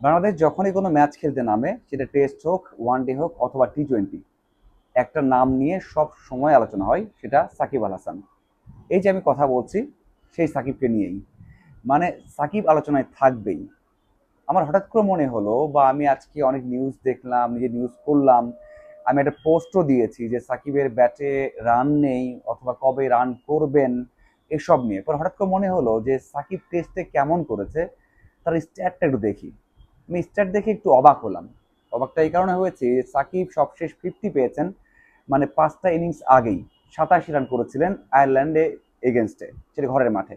বাংলাদেশ যখনই কোনো ম্যাচ খেলতে নামে, সেটা টেস্ট হোক, ওয়ান ডে হোক অথবা টি টোয়েন্টি একটা নাম নিয়ে সব সময় আলোচনা হয়, সেটা সাকিব আল হাসান। এই যে আমি কথা বলছি, সেই সাকিবকে নিয়েই। মানে সাকিব আলোচনায় থাকবেই। আমার হঠাৎ করে মনে হলো বা আমি আজকে অনেক নিউজ দেখলাম, নিজে নিউজ করলাম, আমি একটা পোস্টও দিয়েছি যে সাকিবের ব্যাটে রান নেই অথবা কবে রান করবেন, এসব নিয়ে। পর হঠাৎ করে মনে হলো যে সাকিব টেস্টে কেমন করেছে, তার স্ট্যাটটা একটু দেখি। আমি স্ট্যাট দেখে একটু অবাক হলাম। অবাকটা এই কারণে হয়েছে সাকিব সবশেষ ফিফটি পেয়েছেন মানে পাঁচটা ইনিংস আগেই। সাতাশি রান করেছিলেন আয়ারল্যান্ডে এগেনস্টে, সেটা ঘরের মাঠে।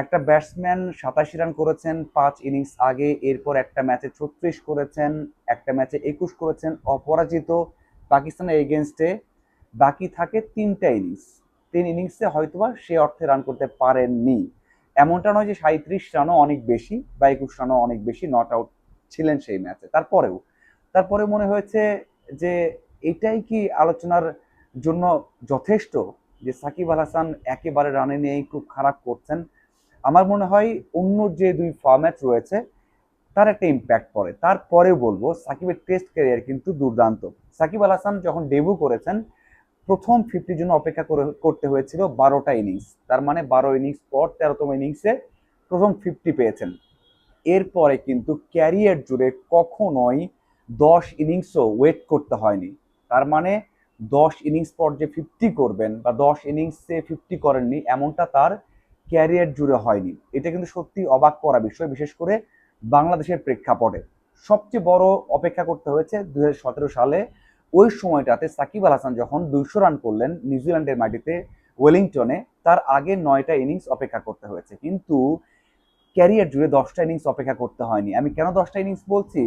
একটা ব্যাটসম্যান সাতাশি রান করেছেন, পাঁচ ইনিংস আগে, এরপর একটা ম্যাচে ছত্রিশ করেছেন, একটা ম্যাচে একুশ করেছেন, অপরাজিত পাকিস্তানের এগেনস্টে বাকি থাকে তিনটা ইনিংস। তিন ইনিংসে হয়তোবা সে অর্থে রান করতে পারেননি। এমনটা নয় যে সাঁত্রিশ রানও অনেক বেশি বা একুশ রানও অনেক বেশি, নট আউট ছিলেন সেই ম্যাচে। তারপরেও তারপরে মনে হয়েছে যে এটাই কি আলোচনার জন্য যথেষ্ট যে সাকিব আল হাসান একেবারে রানে নিয়েই খুব খারাপ করছেন? আমার মনে হয় অন্য যে দুই ফর্ম্যাট রয়েছে, তার একটা ইম্প্যাক্ট পড়ে। তারপরেও বলব, সাকিবের টেস্ট ক্যারিয়ার কিন্তু দুর্দান্ত। সাকিব আল হাসান যখন ডেবু করেছেন, প্রথম ফিফটির জন্য অপেক্ষা করে, করতে হয়েছিল বারোটা ইনিংস তার মানে বারো ইনিংস পর তেরোতম ইনিংসে প্রথম ফিফটি পেয়েছেন। এরপরে কিন্তু ক্যারিয়ার জুড়ে কখনোই দশ ইনিংসও ওয়েট করতে হয়নি। তার মানে দশ ইনিংস পর যে ফিফটি করবেন বা দশ ইনিংসে ফিফটি করেননি, এমনটা তার ক্যারিয়ার জুড়ে হয়নি। এটা কিন্তু সত্যি অবাক করা বিষয়, বিশেষ করে বাংলাদেশের প্রেক্ষাপটে। সবচেয়ে বড় অপেক্ষা করতে হয়েছে দুই হাজার সতেরো সালে। ওই সময়টাতে সাকিব আল হাসান যখন দুইশো রান করলেন নিউজিল্যান্ডের মাটিতে ওয়েলিংটনে, তার আগে নয়টা ইনিংস অপেক্ষা করতে হয়েছে। কিন্তু ক্যারিয়ার জুড়ে দশটা ইনিংস অপেক্ষা করতে হয়নি। আমি কেন দশটা ইনিংস বলছি?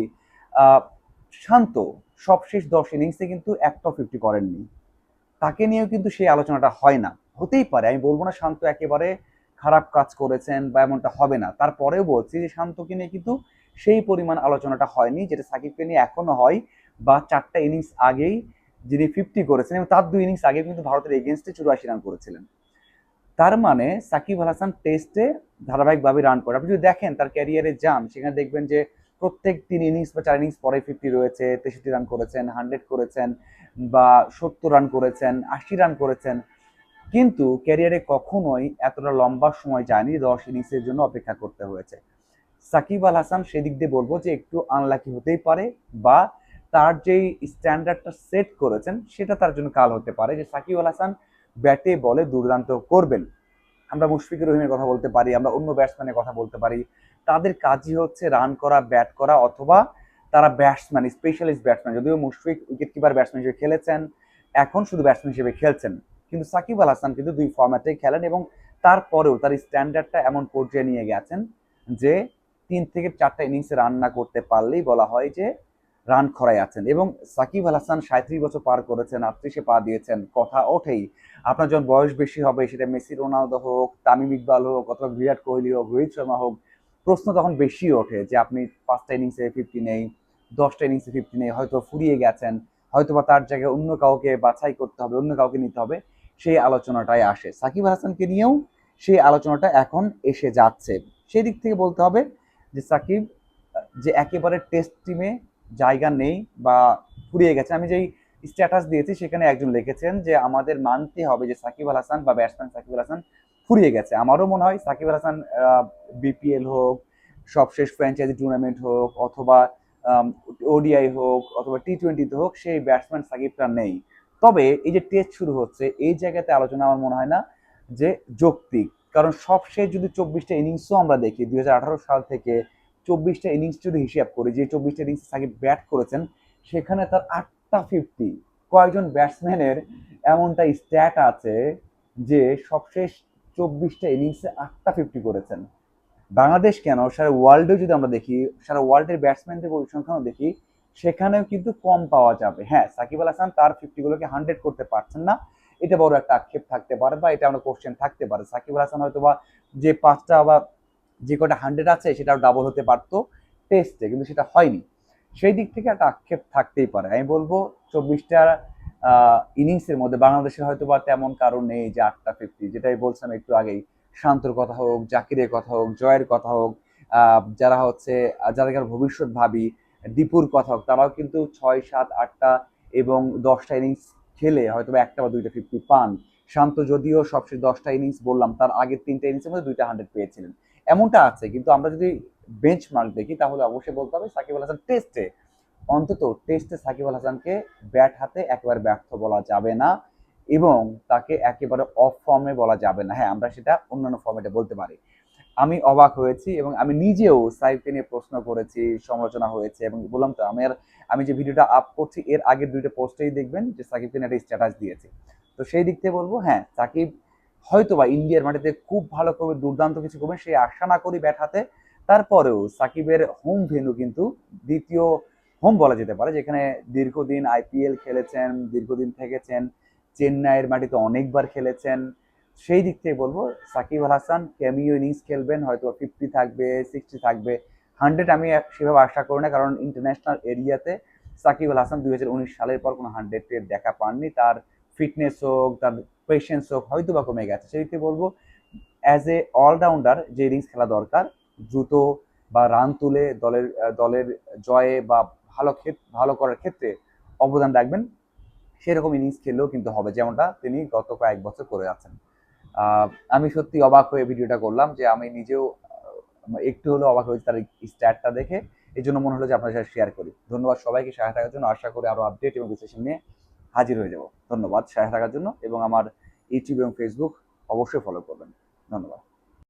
শান্ত, সবশেষ দশ ইনিংসে কিন্তু একটাও ফিফটি করেননি। তাকে নিয়েও কিন্তু সেই আলোচনাটা হয় না। হতেই পারে, আমি বলব না শান্ত একেবারে খারাপ কাজ করেছেন বা এমনটা হবে না। তারপরেও বলছি যে শান্তকে নিয়ে কিন্তু সেই পরিমাণ আলোচনাটা হয়নি, যেটা সাকিবকে নিয়ে এখনও হয় বা চারটা ইনিংস আগেই যিনি ফিফটি করেছেন এবং তার দুই ইনিংস আগে কিন্তু ভারতের এগেনস্টে চুরাশি রান করেছিলেন। তার মানে সাকিব আল হাসান টেস্টে ধারাবাহিকভাবে রান করে। আপনি যদি দেখেন তার ক্যারিয়ারে যান সেখানে দেখবেন যে প্রত্যেক তিন ইনিংস বা চার ইনিংস পরে ফিফটি রয়েছে, তেষট্টি রান করেছেন হান্ড্রেড করেছেন বা সত্তর রান করেছেন, আশি রান করেছেন। কিন্তু ক্যারিয়ারে কখনোই এতটা লম্বা সময় যায়নি, দশ ইনিংসের জন্য অপেক্ষা করতে হয়েছে। সাকিব আল হাসান সেদিক দিয়ে বলব যে একটু আনলাকি হতেই পারে বা তার যেই স্ট্যান্ডার্ডটা সেট করেছেন, সেটা তার জন্য কাল হতে পারে। যে সাকিব আল হাসান ব্যাটে বলে দুর্দান্ত করবেন। আমরা মুশফিকুর রহিমের কথা বলতে পারি, আমরা অন্য ব্যাটসম্যানের কথা বলতে পারি। তাদের কাজই হচ্ছে রান করা ব্যাট করা অথবা তারা ব্যাটসম্যান স্পেশালিস্ট ব্যাটসম্যান যদিও মুশফিক উইকেট কিপার ব্যাটসম্যান হিসেবে খেলেছেন, এখন শুধু ব্যাটসম্যান হিসেবে খেলছেন। কিন্তু সাকিব আল হাসান কিন্তু দুই ফর্ম্যাটে খেলেন এবং তারপরেও তার স্ট্যান্ডার্ডটা এমন পর্যায়ে নিয়ে গেছেন যে তিন থেকে চারটা ইনিংসে রান না করতে পারলেই বলা হয় যে রান খরায় আছেন এবং সাকিব আল হাসান সাঁত্রিশ বছর পার করেছেন, আটত্রিশে পা দিয়েছেন, কথা ওঠেই। আপনার যখন বয়স বেশি হবে, সেটা মেসি, রোনালদো হোক, তামিম ইকবাল হোক, অথবা বিরাট কোহলি হোক, রোহিত শর্মা হোক, প্রশ্ন তখন বেশি ওঠে যে আপনি পাঁচটা ইনিংসে ফিফটি নেই, দশটা ইনিংসে ফিফটি নেই, হয়তো ফুরিয়ে গেছেন হয়তো বা তার জায়গায় অন্য কাউকে বাছাই করতে হবে, অন্য কাউকে নিতে হবে, সেই আলোচনাটাই আসে। সাকিব আল হাসানকে নিয়েও সেই আলোচনাটা এখন এসে যাচ্ছে। সেই দিক থেকে বলতে হবে যে সাকিব, যে একেবারে টেস্ট টিমে জায়গা নেই বা ফুরিয়ে গেছে। আমি যেই স্ট্যাটাস দিয়েছি সেখানে একজন লিখেছেন যে, আমাদের মানতে হবে যে সাকিব আল হাসান বা ব্যাটসম্যান সাকিব আল হাসান ফুরিয়ে গেছে। আমারও মনে হয় সাকিব আল হাসান বিপিএল হোক, সবশেষ ফ্র্যাঞ্চাইজি টুর্নামেন্ট হোক, অথবা ওডিআই হোক, অথবা টি টোয়েন্টিতে হোক, সেই ব্যাটসম্যান সাকিবটা নেই। তবে এই যে টেস্ট শুরু হচ্ছে, এই জায়গাতে আলোচনা আমার মনে হয় না যে যৌক্তিক। কারণ সবশেষ যদি চব্বিশটা ইনিংসও আমরা দেখি, দুই হাজার আঠারো সাল থেকে চব্বিশটা ইনিংস যদি হিসাব করি, যে চব্বিশটা ইনিংস সাকিব ব্যাট করেছেন, সেখানে তার আটটা ফিফটি কয়েকজন ব্যাটসম্যানের এমনটা স্ট্যাট আছে যে সবশেষ চব্বিশটা ইনিংসে আটটা ফিফটি করেছেন? বাংলাদেশ কেন? সারা ওয়ার্ল্ডেও যদি আমরা দেখি, সারা ওয়ার্ল্ডের ব্যাটসম্যানদের পরিসংখ্যানও দেখি, সেখানেও কিন্তু কম পাওয়া যাবে। হ্যাঁ সাকিব আল হাসান তার ফিফটিগুলোকে হান্ড্রেড করতে পারছেন না। এটা বড় একটা আক্ষেপ থাকতে পারে বা এটা আমরা কোশ্চেন থাকতে পারে। সাকিব আল হাসান হয়তো বা যে পাঁচটা বা যে কটা হান্ড্রেড আছে সেটাও ডাবল হতে পারতো টেস্টে কিন্তু সেটা হয়নি। সেই দিক থেকে একটা আক্ষেপ থাকতেই পারে। আমি বলব চব্বিশটা ইনিংসের মধ্যে বাংলাদেশের হয়তো বা তেমন কারণ নেই যে আটটা ফিফটি যেটাই বলছিলাম একটু আগেই। শান্তর কথা হোক, জাকিরের কথা হোক, জয়ের কথা হোক যারা হচ্ছে যাদের ভবিষ্যৎ ভাবি, দীপুর কথা হোক, তারাও কিন্তু ছয়, সাত, আটটা এবং দশটা ইনিংস খেলে হয়তো বা একটা বা দুইটা ফিফটি পান। শান্ত যদিও সবচেয়ে দশটা ইনিংস বললাম, তার আগের তিনটা ইনিংসের মধ্যে দুইটা হান্ড্রেড পেয়েছিলেন। এমনটা আছে, কিন্তু আমরা যদি বেঞ্চ মার্ক দেখি, তাহলে অবশ্যই বলতে হবে সাকিব আল হাসান টেস্টে অন্তত টেস্টে সাকিব আল হাসানকে ব্যাট হাতে একেবারে ব্যর্থ বলা যাবে না এবং তাকে একেবারে অফ ফর্মে বলা যাবে না। হ্যাঁ আমরা সেটা অন্যান্য ফর্মেটে বলতে পারি। আমি অবাক হয়েছি এবং আমি নিজেও সাইফকে নিয়ে প্রশ্ন করেছি, সমালোচনা হয়েছে এবং বললাম তো, আমি আর, আমি যে ভিডিওটা আপ করছি, এর আগের দুইটা পোস্টেই দেখবেন যে সাকিবকে নিয়ে একটা স্ট্যাটাস দিয়েছি। তো সেই দিক থেকে বলব হ্যাঁ সাকিব হয়তো বা ইন্ডিয়ার মাটিতে খুব ভালো করবে দুর্দান্ত কিছু করবে সেই আশা না করি ব্যাট হাতে। তারপরেও সাকিবের হোম ভেন্যু কিন্তু দ্বিতীয় হোম বলা যেতে পারে, যেখানে দীর্ঘদিন আইপিএল খেলেছেন, দীর্ঘদিন থেকেছেন, চেন্নাইয়ের মাটিতে অনেকবার খেলেছেন। সেই দিক থেকে বলব, সাকিব আল হাসান ক্যামিও ইনিংস খেলবেন হয়তো ফিফটি থাকবে সিক্সটি থাকবে। হান্ড্রেড আমি সেভাবে আশা করি না, কারণ ইন্টারন্যাশনাল এরিয়াতে সাকিব আল হাসান দু হাজার উনিশ সালের পর কোনো হান্ড্রেডের দেখা পাননি। তার ফিটনেস হোক, তার পেশেন্স হোক হয়তো বা কমে গেছে। সেই দিক থেকে বলব অ্যাজ এ অলরাউন্ডার যে ইনিংস খেলা দরকার, দ্রুত বা রান তুলে দলের দলের জয়ে বা ভালো ভালো করার ক্ষেত্রে অবদান রাখবেন। সেরকম ইনিংস খেললেও কিন্তু হবে, যেমনটা তিনি গত কয়েক বছর করে আছেন। আমি সত্যি অবাক হয়ে ভিডিওটা করলাম যে আমি নিজেও একটু হলেও অবাক হয়েছি তার স্ট্যাটটা দেখে। এই জন্য মনে হলো যে আপনার সাথে শেয়ার করি। ধন্যবাদ সবাইকে সাথে থাকার জন্য। আশা করি আরও আপডেট এবং বিশ্লেষণ নিয়ে হাজির হয়ে যাব। ধন্যবাদ সাথে থাকার জন্য। এবং আমার ইউটিউব এবং ফেসবুক অবশ্যই ফলো করবেন। ধন্যবাদ।